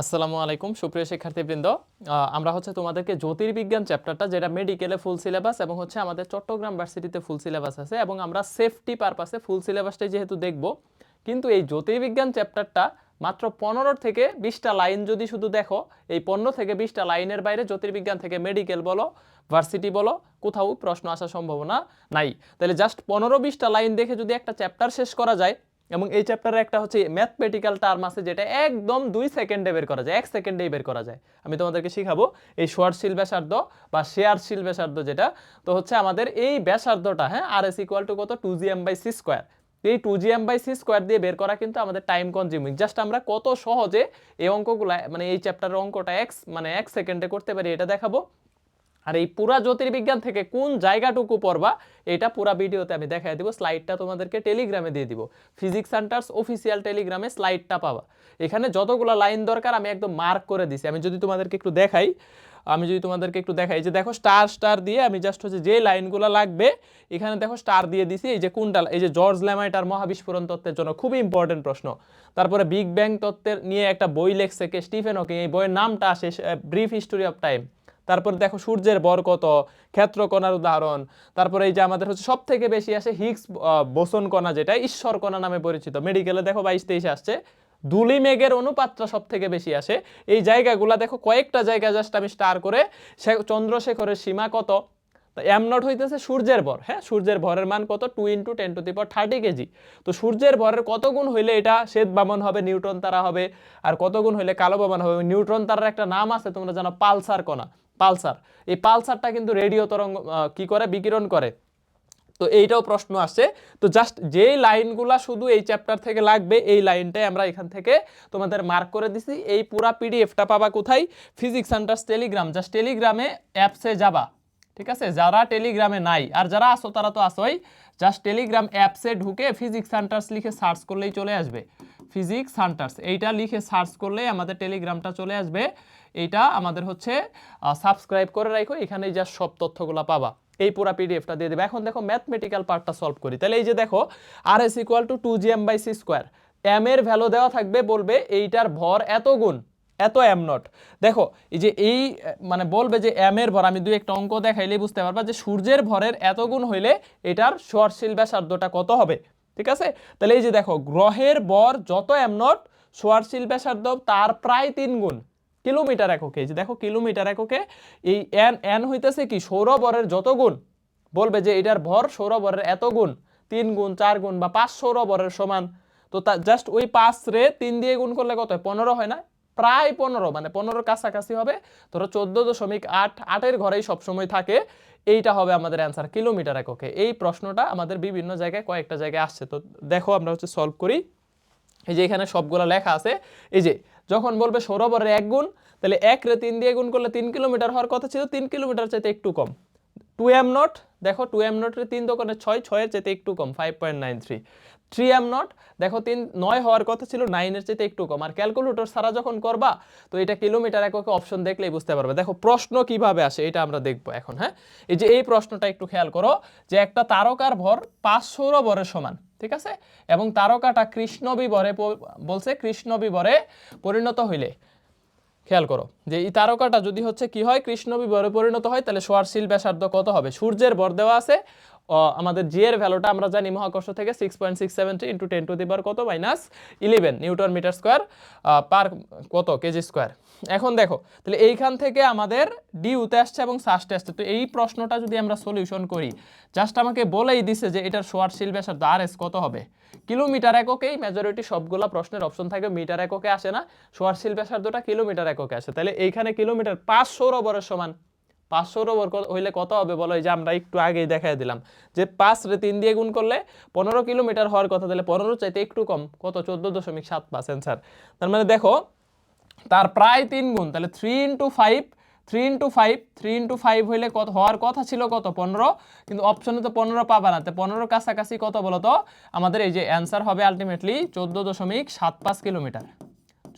আসসালামু আলাইকুম, সুপ্রিয় শিক্ষার্থীবৃন্দ। আমরা হচ্ছে তোমাদেরকে জ্যোতির্বিজ্ঞান চ্যাপ্টারটা যেটা মেডিকেলে ফুল সিলেবাস এবং হচ্ছে আমাদের চট্টগ্রাম ভার্সিটিতে ফুল সিলেবাস আছে এবং আমরা সেফটি পারপাসে ফুল সিলেবাসটাই যেহেতু দেখব, কিন্তু এই জ্যোতির্বিজ্ঞান চ্যাপ্টারটা মাত্র পনেরো থেকে বিশটা লাইন যদি শুধু দেখো, এই পনেরো থেকে বিশটা লাইনের বাইরে জ্যোতির্বিজ্ঞান থেকে মেডিকেল বলো ভার্সিটি বলো, কোথাও প্রশ্ন আসার সম্ভাবনা নাই। তাহলে জাস্ট পনেরো বিশটা লাইন দেখে যদি একটা চ্যাপ্টার শেষ করা যায় এবং এই চ্যাপ্টারে একটা হচ্ছে ম্যাথমেটিক্যাল টার্ম আছে যেটা একদম দুই সেকেন্ডে বের করা যায়, এক সেকেন্ডেই বের করা যায়। আমি তোমাদেরকে শিখাবো এই শর্টশীল ব্যাসার্ধ বা শেয়ারশীল ব্যাসার্ধ যেটা। তো হচ্ছে আমাদের এই ব্যাসার্ধটা হ্যাঁ আর এস ইকুয়াল টু কত? Two G M by C square এই two G M by C square দিয়ে বের করা কিন্তু আমাদের টাইম কনজিউমিং জাস্ট আমরা কত সহজে এই অঙ্কগুলো মানে এই চ্যাপ্টারের অঙ্কটা এক্স মানে এক সেকেন্ডে করতে পারি, এটা দেখাবো। আর এই পুরা জ্যোতির্বিজ্ঞান থেকে কোন জায়গাটুকু পড়বা, এটা পুরা ভিডিওতে আমি দেখাই দিব স্লাইডটা তোমাদেরকে টেলিগ্রামে দিয়ে দিব। ফিজিক্স সেন্টার্স অফিসিয়াল টেলিগ্রামে স্লাইডটা পাবা। এখানে যতগুলো লাইন দরকার, আমি একদম মার্ক করে দিছি। আমি যদি তোমাদেরকে একটু দেখাই, আমি যদি তোমাদেরকে একটু দেখাই যে দেখো স্টার স্টার দিয়ে আমি জাস্ট হচ্ছে যে লাইনগুলো লাগবে, এখানে দেখো স্টার দিয়ে দিছি, এই যে কোনটা, এই যে জর্জ ল্যামাইটার মহাবিস্ফোরণ তত্ত্বের জন্য খুবই ইম্পর্টেন্ট প্রশ্ন। তারপরে বিগ ব্যাং তত্ত্বের নিয়ে একটা বই লেখছে কে? স্টিফেন হকিং এই বইয়ের নামটা আসে ব্রিফ হিস্টোরি অফ টাইম তারপরে দেখো সূর্যের বর কত ক্ষেত্র কণার উদাহরণ, তারপরে এই যে আমাদের হচ্ছে সব থেকে বেশি আসে হিগস বোসন কণা যেটা, ঈশ্বর কণা নামে পরিচিত। মেডিকেলে দেখো বাইশ তেইশে আসছে। দুলি মেঘের অনুপাতটা সব থেকে বেশি আসে। এই জায়গাগুলা দেখো কয়েকটা জায়গা জাস্ট আমি স্টার করে, সে- চন্দ্রশেখরের সীমা কত? এম নট হইতেছে সূর্যের ভর হ্যাঁ? সূর্যের ভরের মান কত? Two into ten to the power thirty kg তো সূর্যের ভরের কত গুণ হইলে এটা শ্বেত বামন হবে, নিউট্রন তারা হবে, আর কত গুণ হইলে কালো বামন হবে? নিউট্রন তারার একটা নাম আছে, তোমরা জানো, পালসার কণা। পালসার। এই পালসারটা কিন্তু রেডিও তরঙ্গ কী করে? বিকিরণ করে। তো এইটাও প্রশ্ন আসে। তো জাস্ট যেই লাইনগুলা শুধু এই চ্যাপ্টার থেকে লাগবে, এই লাইনটাই আমরা এখান থেকে তোমাদের মার্ক করে দিছি। এই পুরা পিডিএফটা পাবা কোথায়? ফিজিক্স আন্ডার্স টেলিগ্রাম জাস্ট টেলিগ্রামে অ্যাপসে যাবা। ঠিক আছে? যারা টেলিগ্রামে নাই, আর যারা আসো তারা তো আসোই জাস্ট টেলিগ্রাম অ্যাপসে ঢুকে ফিজিক্স সেন্টার্স লিখে সার্চ করলেই চলে আসবে। ফিজিক্স সেন্টার্স এইটা লিখে সার্চ করলেই আমাদের টেলিগ্রামটা চলে আসবে। এইটা আমাদের হচ্ছে সাবস্ক্রাইব করে রাখো এখানেই যা সব তথ্যগুলো পাবা। এই পুরা পিডিএফটা দিয়ে দেবে। এখন দেখো ম্যাথমেটিক্যাল পার্টটা সলভ করি। তাহলে এই যে দেখো R S equal to two G M by C square M এর ভ্যালু দেওয়া থাকবে, বলবে এইটার ভর এত গুণ। এত এম নট দেখো, এই যে এই মানে বলবে যে এম এর ভর, আমি দুই একটা অঙ্ক দেখাইলেই বুঝতে পারবা যে সূর্যের ভরের এত গুণ হইলে এটার সরশীল ব্যাসার্ধটা কত হবে, ঠিক আছে? তাহলে এই যে দেখো, গ্রহের বর যত এম নট সোয়ারশীল ব্যাসার্ধ তার প্রায় তিন গুণ। কিলোমিটার এককে যে দেখো, কিলোমিটার এককে, এই এন এন হইতেছে কি সৌরবরের যত গুণ, বলবে যে এটার ভর সৌরবরের এত গুণ, তিন গুণ, চার গুণ বা পাঁচ সৌরবরের সমান। তো তা জাস্ট ওই পাঁচ রে তিন দিয়ে গুণ করলে কত হয়? পনেরো হয় না? প্রায় পনেরো মানে পনেরোর কাছাকাছি হবে। ধরো চোদ্দ দশমিক আট, আটের ঘরেই সবসময় থাকে। এইটা হবে আমাদের অ্যান্সার কিলোমিটার এককে। এই প্রশ্নটা আমাদের বিভিন্ন জায়গায় কয়েকটা জায়গায় আসছে। তো দেখো আমরা হচ্ছে সলভ করি। এই যে এখানে সবগুলো লেখা আছে। এই যে যখন বলবে সৌরবরের এক গুণ, তাহলে এক রে তিন দিয়ে গুণ করলে তিন কিলোমিটার হওয়ার কথা ছিল। তিন কিলোমিটার চাইতে একটু কম। টু এম নট দেখো টু এম নটের তিন দোকানে ছয়, ছয়ের চাইতে একটু কম five point nine three three M naught দেখো তিন, নয় হওয়ার কথা ছিল নাইনের চাইতে একটু কম। আর ক্যালকুলেটর ছাড়া যখন করবা, তো এটা কিলোমিটার এককে অপশন দেখলেই বুঝতে পারবে। দেখো প্রশ্ন কীভাবে আসে, এটা আমরা দেখব এখন হ্যাঁ? এই যে এই প্রশ্নটা একটু খেয়াল করো, যে একটা তারকার ভর পাঁচ সৌরবরের সমান, ঠিক আছে? এবং তারকাটা কৃষ্ণ বিবরে প- বলছে কৃষ্ণ বিবরে পরিণত হইলে। খেয়াল করো, যে এই তারকাটা যদি হচ্ছে কি হয় কৃষ্ণ বিবরে পরিণত হয়, তাহলে সোয়ার শিল ব্যাসার্ধ কত হবে? সূর্যের বর দেওয়া আছে আমাদের জি এর ভ্যালুটা আমরা জানি মহাকর্ষ থেকে six point six seven into ten to the power কত? Minus eleven newton metre square per কত? কেজি স্কোয়ার এখন দেখো, তাহলে এইখান থেকে আমাদের ডি উতে আসছে এবং সাস্টে আসছে। তো এই প্রশ্নটা যদি আমরা সলিউশন করি জাস্ট আমাকে বলেই দিছে যে এটার সোয়ার সোয়ারশীল ব্যাসার্ধ আর এস কত হবে? কিলোমিটার এককেই মেজরিটি সবগুলা প্রশ্নের অপশন থাকে মিটার এককে আসে না। সোয়ার সোয়ারশীল ব্যাসার্ধটা কিলোমিটার এককে আসে। তাহলে এইখানে কিলোমিটার পাঁচ সৌরবরের সমান পাঁচ সৌরবর কত- হইলে কত হবে বলো? এই যে আমরা একটু আগেই দেখাই দিলাম। যে পাঁচ রে তিন দিয়ে গুণ করলে পনেরো কিলোমিটার হওয়ার কথা, তাহলে পনেরো চাইতে একটু কম। কত? চোদ্দ দশমিক সাত পাঁচ অ্যান্সার তার মানে দেখো, তার প্রায় তিন গুণ, তাহলে three into five three into five three into five হইলে কত হওয়ার কথা ছিল কত? পনেরো। কিন্তু অপশনে তো পনেরো পাবা না। তো পনেরোর কাছাকাছি কত বলো তো? আমাদের এই যে অ্যান্সার হবে আলটিমেটলি চোদ্দ দশমিক সাত পাঁচ কিলোমিটার।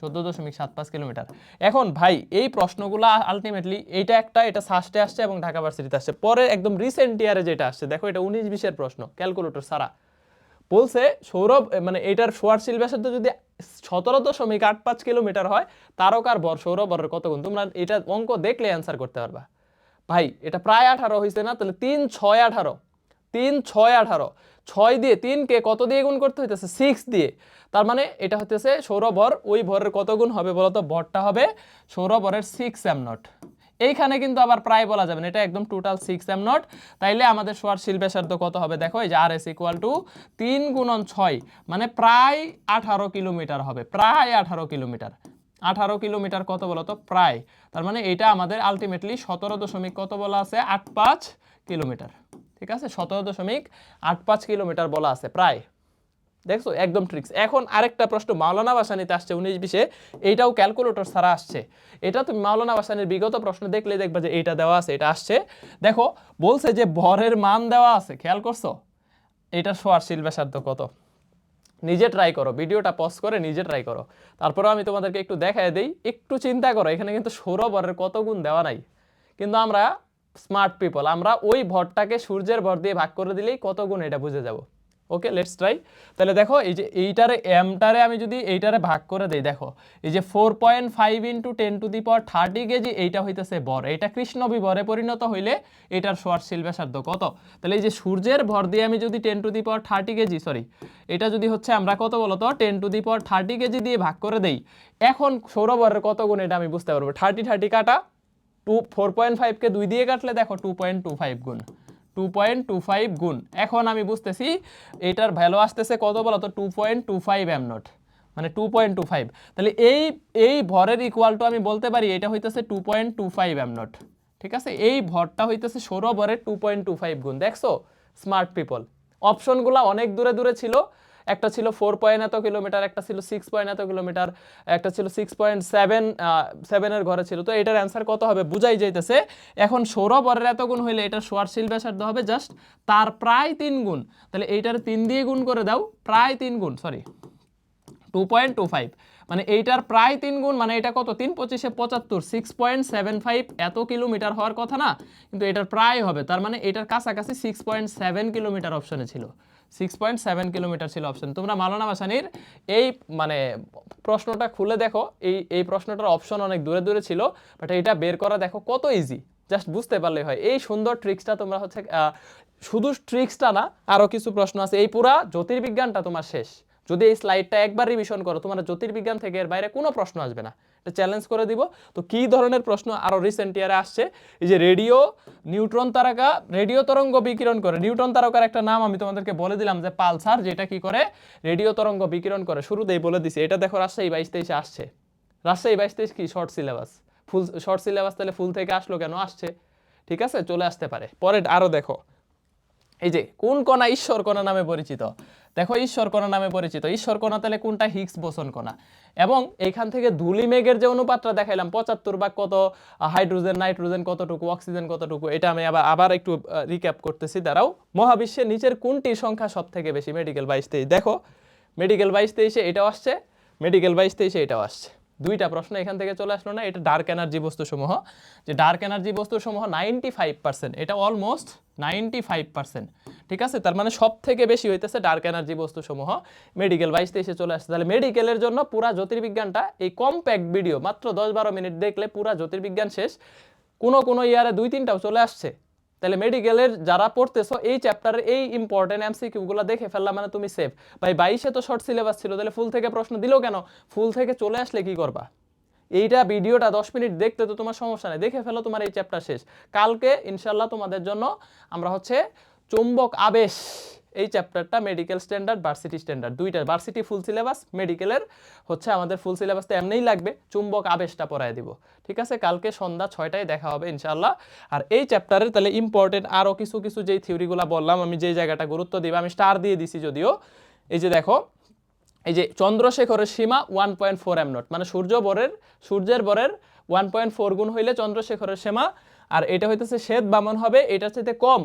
চোদ্দ দশমিক সাত পাঁচ কিলোমিটার। এখন ভাই, এই প্রশ্নগুলো আলটিমেটলি এইটা একটা, এটা সাস্টে আসছে এবং ঢাকা ভার্সিটিতে আসছে। পরে একদম রিসেন্ট ইয়ারে যেটা আসছে, দেখো এটা উনিশ বিশের প্রশ্ন ক্যালকুলেটর সারা বলছে, সৌরভ মানে এটার সোয়ারশীল ব্যাসার্ধ যদি সতেরো দশমিক আট পাঁচ কিলোমিটার হয়, তারকার ভর, সৌরভ ভরের কত গুণ তোমরা এটা অঙ্ক দেখলে অ্যান্সার করতে পারবা। ভাই, এটা প্রায় আঠারো হয়েছে না? তাহলে তিন ছয় আঠারো, তিন ছয় আঠারো। ছয় দিয়ে তিনকে কত দিয়ে গুণ করতে হইতেছে? সিক্স দিয়ে। তার মানে এটা হইতেছে সৌরভর ওই ভরের কত গুণ হবে বলতো? ভরটা হবে সৌরভরের সিক্স এম নট এইখানে কিন্তু আবার প্রায় বলা যাবে না, এটা একদম টোটাল সিক্স এম নট তাইলে আমাদের সোয়ার সোয়ারশীল ব্যাসার্ধ কত হবে? দেখো, এই যে আর এস ইকুয়াল টু তিন গুণন ছয় মানে প্রায় আঠারো কিলোমিটার হবে, প্রায় আঠারো কিলোমিটার। আঠারো কিলোমিটার কত বলতো? প্রায়। তার মানে এটা আমাদের আলটিমেটলি সতেরো দশমিক কত বলা আছে? আট পাঁচ কিলোমিটার। ঠিক আছে? সতেরো দশমিক আট পাঁচ কিলোমিটার বলা আছে, প্রায়। দেখছ? একদম ট্রিক্স এখন আরেকটা প্রশ্ন, মাওলানা বাসানিতে আসছে উনিশ বিশে এইটাও ক্যালকুলেটর ছাড়া আসছে। এটা তুমি মাওলানা বাসানির বিগত প্রশ্ন দেখলে দেখবা যে এইটা দেওয়া আছে, এটা আসছে। দেখো, বলছে যে ভরের মান দেওয়া আছে, খেয়াল করছ? এটা সোয়ারশীল ব্যাসার্ধ কত? নিজে ট্রাই করো, ভিডিওটা পজ করে নিজে ট্রাই করো। তারপরেও আমি তোমাদেরকে একটু দেখায় দিই, একটু চিন্তা করো, এখানে কিন্তু সৌরভরের কত গুণ দেওয়া নাই। কিন্তু আমরা স্মার্ট পিপল আমরা ওই ভরটাকে সূর্যের ভর দিয়ে ভাগ করে দিলেই কত গুণ এটা বুঝে যাব। ওকে লেটস ট্রাই তাহলে দেখো, এই যে এইটারে এমটারে আমি যদি এইটারে ভাগ করে দেই, দেখো, এই যে four point five into ten to the power thirty kg এইটা হইতেছে বর। এইটা কৃষ্ণ বিভরে পরিণত হইলে এটার সোয়ারশীল ব্যাসার্ধ কত? তাহলে এই যে সূর্যের ভর দিয়ে আমি যদি ten to the power thirty kg sorry এটা যদি হচ্ছে আমরা কত বলতো? Ten to the power thirty kg দিয়ে ভাগ করে দেই। এখন সৌরভরের কত গুণ এটা আমি বুঝতে পারব? থার্টি থার্টি কাটা। টু ফোর পয়েন্ট ফাইভকে দুই দিয়ে কাটলে দেখো টু পয়েন্ট টু ফাইভ গুণ। টু পয়েন্ট টু ফাইভ গুণ। এখন আমি বুঝতেছি এটার ভ্যালু আসতেছে কত বলো তো two point two five M naught মানে টু পয়েন্ট টু ফাইভ তাহলে এই এই ভরের ইকুয়াল আমি বলতে পারি এটা হইতেছে two point two five M naught ঠিক আছে? এই ভরটা হইতেছে সৌরভরের টু পয়েন্ট টু ফাইভ গুণ। দেখছ? স্মার্ট পিপল অপশনগুলো অনেক দূরে দূরে ছিল। একটা ছিল ফোর পয়েন্ট এত কিলোমিটার একটা ছিল সিক্স পয়েন্ট এত কিলোমিটার একটা ছিল সিক্স পয়েন্ট সেভেন সেভেনের ঘরে ছিল। তো এটার অ্যান্সার কত হবে? বুঝাই যাইতেছে, এখন সৌরভরের এত গুণ হইলে এটার সোয়ারশীল ব্যাসার্ধ হবে জাস্ট তার প্রায় তিন গুণ। তাহলে এইটার তিন দিয়ে গুণ করে দাও, প্রায় তিন গুণ sorry two point two five মানে এইটার প্রায় তিন গুণ মানে এটা কত? তিন পঁচিশে পঁচাত্তর সিক্স পয়েন্ট সেভেন ফাইভ এত কিলোমিটার হওয়ার কথা না, কিন্তু এটার প্রায় হবে। তার মানে এটার কাছাকাছি সিক্স পয়েন্ট সেভেন কিলোমিটার অপশনে ছিল। সিক্স পয়েন্ট সেভেন কিলোমিটার ছিল অপশন তোমরা মালানা বাসানির এই মানে প্রশ্নটা খুলে দেখো। এই এই প্রশ্নটার অপশন অনেক দূরে দূরে ছিল বাট এটা বের করা দেখো কত ইজি জাস্ট বুঝতে পারলে হয়। এই সুন্দর ট্রিক্সটা তোমরা হচ্ছে শুধু ট্রিক্সটা না আরও কিছু প্রশ্ন আছে। এই পুরা জ্যোতির্বিজ্ঞানটা তোমার শেষ। যদি এই স্লাইডটা একবার রিভিশন করো, তোমার জ্যোতির্বিজ্ঞান থেকে এর বাইরে কোনো প্রশ্ন আসবে না। চ্যালেঞ্জ করে দিব। তো কি ধরনের প্রশ্ন আরও রিসেন্ট ইয়ারে আসছে? এই যে রেডিও নিউট্রন তারকা রেডিও তরঙ্গ বিকিরণ করে। নিউট্রন তারকার একটা নাম আমি তোমাদেরকে বলে দিলাম যে পালসার, যেটা কি করে? রেডিও তরঙ্গ বিকিরণ করে। শুরুতেই বলে দিছি, এটা দেখো রাজশাহী বাইশ তেইশে আসছে। রাজশাহী বাইশ তেইশ কি? Short syllabus full short syllabus তাহলে ফুল থেকে আসলো কেন? আসছে। ঠিক আছে? চলে আসতে পারে। পরে আরও দেখো। এই যে, কোন কণা ঈশ্বর কণা নামে পরিচিত? দেখো ঈশ্বর কণা নামে পরিচিত। ঈশ্বর কণা তাহলে কোনটা? হিগস বোসন কণা। এবং এইখান থেকে ধুলি মেঘের যে অনুপাতটা দেখাইলাম, পঁচাত্তর বা কত হাইড্রোজেন, নাইট্রোজেন কতটুকু, অক্সিজেন কতটুকু, এটা আমি আবার আবার একটু রিক্যাপ করতেছি। দাঁড়াও, মহাবিশ্বের নিচের কোনটির সংখ্যা সব থেকে বেশি? মেডিকেল বাইশ তেইশ। দেখো মেডিকেল বাইশ তেইশে এটাও আসছে মেডিকেল বাইশ তেইশে এটাও আসছে। দুইটা প্রশ্ন এখান থেকে চলে আসলো না, এটা ডার্ক এনার্জি বস্তুসমূহ। যে ডার্ক এনার্জি বস্তুসমূহ নাইনটি ফাইভ পার্সেন্ট এটা অলমোস্ট নাইনটি ফাইভ পার্সেন্ট ঠিক আছে? তার মানে সব থেকে বেশি হইতেছে ডার্ক এনার্জি বস্তুসমূহ। মেডিকেল বাইশ তেইশে চলে আসছে। তাহলে মেডিকেলের জন্য পুরা জ্যোতির্বিজ্ঞানটা, এই কম্প্যাক্ট ভিডিও মাত্র দশ বারো মিনিট দেখলে পুরা জ্যোতির্বিজ্ঞান শেষ। কোনো কোনো ইয়ারে দুই তিনটাও চলে আসছে। তাহলে মেডিকেলের যারা পড়তেছো, এই চ্যাপ্টারের এই ইম্পর্টেন্ট এমসিকিউগুলো দেখে ফেললাম মানে তুমি সেফ ভাই, বাইশে তো শর্ট সিলেবাস ছিল, তাহলে ফুল থেকে প্রশ্ন দিলো কেন? ফুল থেকে চলে আসলে কি করবা? এইটা ভিডিওটা দশ মিনিট দেখতে তো তোমার সমস্যা নেই। দেখে ফেলো তোমার এই চ্যাপ্টার শেষ। কালকে ইনশাল্লাহ তোমাদের জন্য আমরা হচ্ছে চুম্বক আবেশ এই চ্যাপ্টারটা মেডিকেল স্ট্যান্ডার্ড ভার্সিটি স্ট্যান্ডার্ড দুইটা ভার্সিটি ফুল সিলেবাস মেডিকেলের হচ্ছে আমাদের ফুল সিলেবাস তো এমনিই লাগবে, চুম্বক আবেশটা পড়ায় দিব। ঠিক আছে? কালকে সন্ধ্যা ছয়টায় দেখা হবে ইনশাল্লাহ আর এই চ্যাপ্টারের তাহলে ইম্পর্টেন্ট আরও কিছু কিছু যেই থিওরিগুলো বললাম, আমি যেই জায়গাটা গুরুত্ব দিব, আমি স্টার দিয়ে দিছি যদিও। এই যে দেখো, এই যে চন্দ্রশেখরের সীমা one point four M naught মানে সূর্য বরের, সূর্যের বরের ওয়ান পয়েন্ট ফোর গুণ হইলে চন্দ্রশেখরের সীমা, আর এটা হইতেছে শ্বেত বামন হবে, এটার চাইতে কম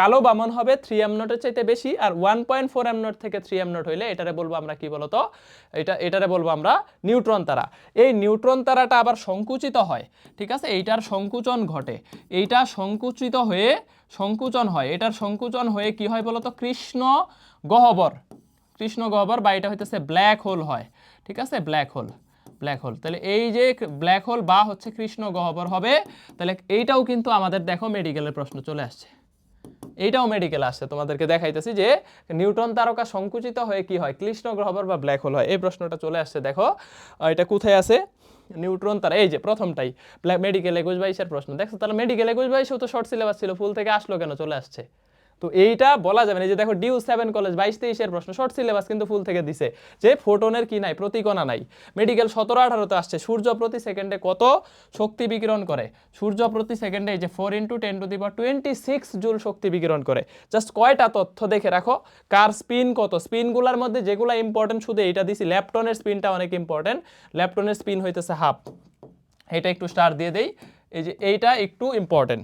কালো বামন হবে থ্রি এম নটের চাইতে বেশি আর one point four M naught থেকে থ্রি এম নট হইলে এটারে বলব আমরা কি বলতো? এটা, এটারে বলব আমরা নিউট্রন তারা। এই নিউট্রন তারাটা আবার সংকুচিত হয়, ঠিক আছে? এইটার সংকুচন ঘটে। এইটা সংকুচিত হয়ে সংকুচন হয়। এটার সংকুচন হয়ে কি হয় বলতো? কৃষ্ণ গহ্বর। কৃষ্ণ গহ্বর বা এটা হইতেছে ব্ল্যাক হোল হয়, ঠিক আছে? ব্ল্যাক হোল ব্ল্যাক হোল তাহলে এই যে ব্ল্যাক হোল বা হচ্ছে কৃষ্ণ গহ্বর হবে, তাহলে এইটাও কিন্তু আমাদের দেখো মেডিকেলের প্রশ্ন চলে আসছে। এইটাও মেডিকেল আসছে। তোমাদেরকে দেখাইতেছি যে নিউটন তারকা সংকুচিত হয়ে কি হয়? কৃষ্ণ গ্রহবর বা ব্ল্যাক হোল হয়? এই প্রশ্নটা চলে আসছে, দেখো। এটা কোথায় আছে? নিউট্রন তারা, এই যে প্রথমটাই মেডিকেল একুশ বাইশের প্রশ্ন। দেখছ, তাহলে মেডিকেল একুশ বাইশেও তো শর্ট সিলেবাস ছিল, ফুল থেকে আসলো কেন? চলে আসছে। তো এইটা বলা যাবে না। যে দেখো, ডিউ সেভেন কলেজ, বাইশ তেইশের প্রশ্ন, শর্ট সিলেবাস কিন্তু ফুল থেকে দিছে। যে ফোটনের কি নাই, প্রতিকণা নাই। মেডিকেল সতেরো আঠারোতে আসছে, সূর্য প্রতি সেকেন্ডে কত শক্তি বিকিরণ করে? সূর্য প্রতি সেকেন্ডে এই যে four into ten to the power twenty six joule শক্তি বিকিরণ করে। জাস্ট কয়টা তথ্য দেখে রাখো, কার স্পিন কত? স্পিনগুলোর মধ্যে যেগুলো ইম্পর্টেন্ট শুধু এইটা দিছি, ল্যাপটনের স্পিনটা অনেক ইম্পর্টেন্ট ল্যাপটনের স্পিন হইতেছে হাফ এটা একটু স্টার দিয়ে দেই, এই যে এইটা একটু ইম্পর্টেন্ট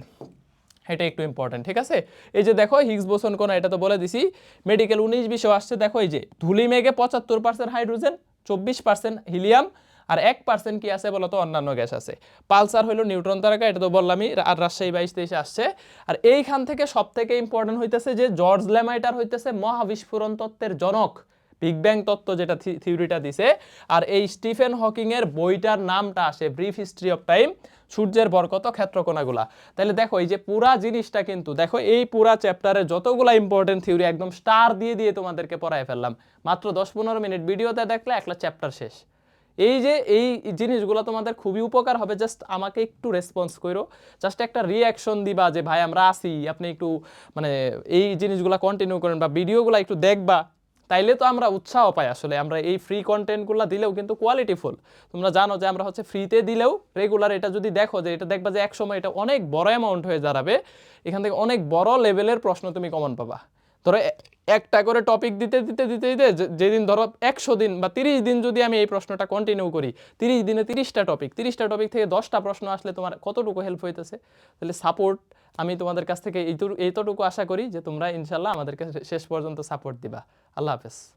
এটা একটু ইম্পর্টেন্ট ঠিক আছে? এই যে দেখো হিগস বোসন কোন এটা তো বলে দিছি। মেডিকেল উনিশ বিশেও আসছে, দেখো এই যে, ধুলি মেঘে পঁচাত্তর পার্সেন্ট হাইড্রোজেন চব্বিশ পার্সেন্ট হিলিয়াম আর এক পার্সেন্ট কি আছে বলতো অন্যান্য গ্যাস আছে। পালসার হলো নিউট্রন তারকা, এটা তো বললামই আর রাজশাহী বাইশ তেইশে আসছে। আর এইখান থেকে সব থেকে ইম্পর্টেন্ট হইতেছে যে জর্জ ল্যামাইটার হইতেছে মহাবিস্ফোরণ তত্ত্বের জনক। বিগ ব্যাং তত্ত্ব যেটা থিওরিটা দিছে। আর এই স্টিফেন হকিং এর বইটার নামটা আসে ব্রিফ হিস্ট্রি অফ টাইম সূর্যের বরকত ক্ষেত্রকোণাগুলা। তাহলে দেখো, এই যে পুরা জিনিসটা কিন্তু, দেখো, এই পুরা চ্যাপ্টারে যতগুলা ইম্পর্টেন্ট থিওরি একদম স্টার দিয়ে দিয়ে তোমাদেরকে পড়ায় ফেললাম। মাত্র দশ পনেরো মিনিট ভিডিওতে দেখলে একটা চ্যাপ্টার শেষ। এই যে, এই জিনিসগুলো তোমাদের খুবই উপকার হবে জাস্ট আমাকে একটু রেসপন্স করো। জাস্ট একটা রিয়াকশন দিবা যে, ভাই, আমরা আসি আপনি একটু মানে এই জিনিসগুলো কন্টিনিউ করেন বা ভিডিওগুলো একটু দেখবা। তাইলে তো আমরা উৎসাহ পাই আসলে। আমরা এই ফ্রি কন্টেন্টগুলো দিলেও কিন্তু কোয়ালিটিফুল তোমরা জানো যে আমরা হচ্ছে ফ্রিতে দিলেও রেগুলার এটা যদি দেখো যে এটা দেখবা যে এক সময় এটা অনেক বড় অ্যামাউন্ট হয়ে দাঁড়াবে, এখান থেকে অনেক বড় লেভেলের প্রশ্ন তুমি কমন পাবা। ধরো একটা করে টপিক দিতে দিতে দিতে দিতে যেদিন ধরো একশো দিন বা তিরিশ দিন যদি আমি এই প্রশ্নটা কন্টিনিউ করি, তিরিশ দিনে তিরিশটা টপিক তিরিশটা টপিক থেকে দশটা প্রশ্ন আসলে তোমার কতটুকু হেল্প হইতেছে? তাহলে সাপোর্ট আমি তোমাদের কাছ থেকে এইটুকু আশা করি যে তোমরা ইনশাল্লাহ আমাদেরকে শেষ পর্যন্ত সাপোর্ট দিবা। আল্লাহ হাফেজ।